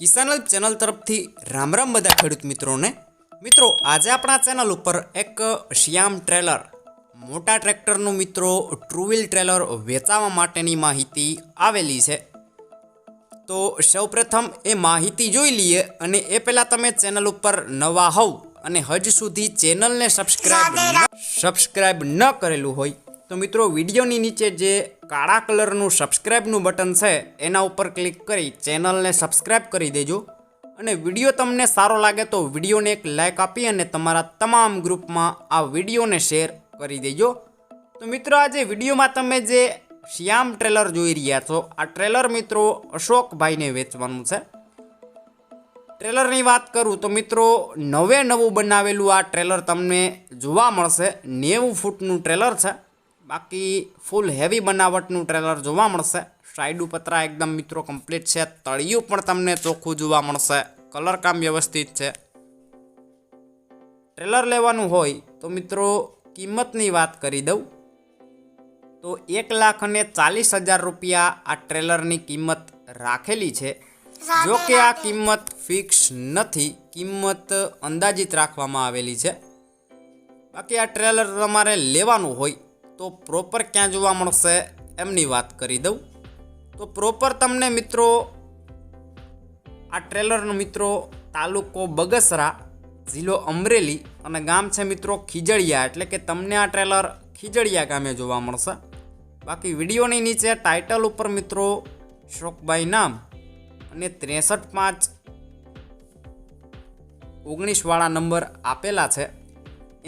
કિસાન channel તરફથી રામ રામ બધા ખેડૂત મિત્રોને. મિત્રો, આજે આપણા ચેનલ ઉપર એક શ્યામ ટ્રેલર, મોટા ટ્રેક્ટરનું મિત્રો ટ્રુ વ્હીલ ટ્રેલર વેચાવા માટેની માહિતી આવેલી છે. તો સૌપ્રથમ એ માહિતી જોઈ લઈએ અને એ પહેલાં તમે ચેનલ ઉપર નવા હોવ અને હજ સુધી ચેનલને સબસ્ક્રાઈબ સબસ્ક્રાઈબ ન કરેલું હોય, તો મિત્રો વિડીયોની નીચે જે કાળા કલરનું સબસ્ક્રાઈબનું બટન છે, એના ઉપર ક્લિક કરી ચેનલને સબસ્ક્રાઈબ કરી દેજો. અને વીડિયો તમને સારો લાગે તો વિડીયોને એક લાઇક આપી અને તમારા તમામ ગ્રુપમાં આ વિડીયોને શેર કરી દેજો. તો મિત્રો, આજે વિડીયોમાં તમે જે શ્યામ ટ્રેલર જોઈ રહ્યા છો, આ ટ્રેલર મિત્રો અશોકભાઈને વેચવાનું છે. ટ્રેલરની વાત કરું તો મિત્રો, નવે નવું બનાવેલું આ ટ્રેલર તમને જોવા મળશે. નેવું ફૂટનું ટ્રેલર છે. બાકી ફૂલ હેવી બનાવટનું ટ્રેલર જોવા મળશે. સાઈડ પતરા એકદમ મિત્રો કમ્પ્લીટ છે. તળિયું પણ તમને ચોખ્ખું જોવા મળશે. કલર કામ વ્યવસ્થિત છે. ટ્રેલર લેવાનું હોય તો મિત્રો કિંમતની વાત કરી દઉં. તો એક લાખ અને ચાલીસ હજાર રૂપિયા આ ટ્રેલરની કિંમત રાખેલી છે. જો કે આ કિંમત ફિક્સ નથી કિંમત અંદાજિત રાખવામાં આવેલી છે. બાકી આ ટ્રેલર તમારે લેવાનું હોય તો પ્રોપર ક્યાં જોવા મળશે એમની વાત કરી દઉં. તો પ્રોપર તમને મિત્રો, આ ટ્રેલરનો મિત્રો તાલુકો બગસરા, જિલ્લો અમરેલી અને ગામ છે મિત્રો ખીજડીયા, એટલે કે તમને આ ટ્રેલર ખીજડીયા ગામે જોવા મળશે. બાકી વિડીયોની નીચે ટાઇટલ ઉપર મિત્રો શોકભાઈ નામ અને ત્રેસઠ પાંચ ઓગણીસવાળા નંબર આપેલા છે.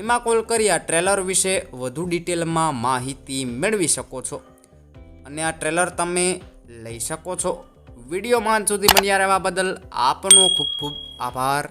એમાં કોલ કરી આ ટ્રેલર વિશે વધુ ડિટેલમાં માહિતી મેળવી શકો છો. અને આ ટ્રેલર તમે લઈ શકો છો. વિડીયોમાં માન સુધી બન્યા રહેવા બદલ આપનો ખૂબ ખૂબ આભાર.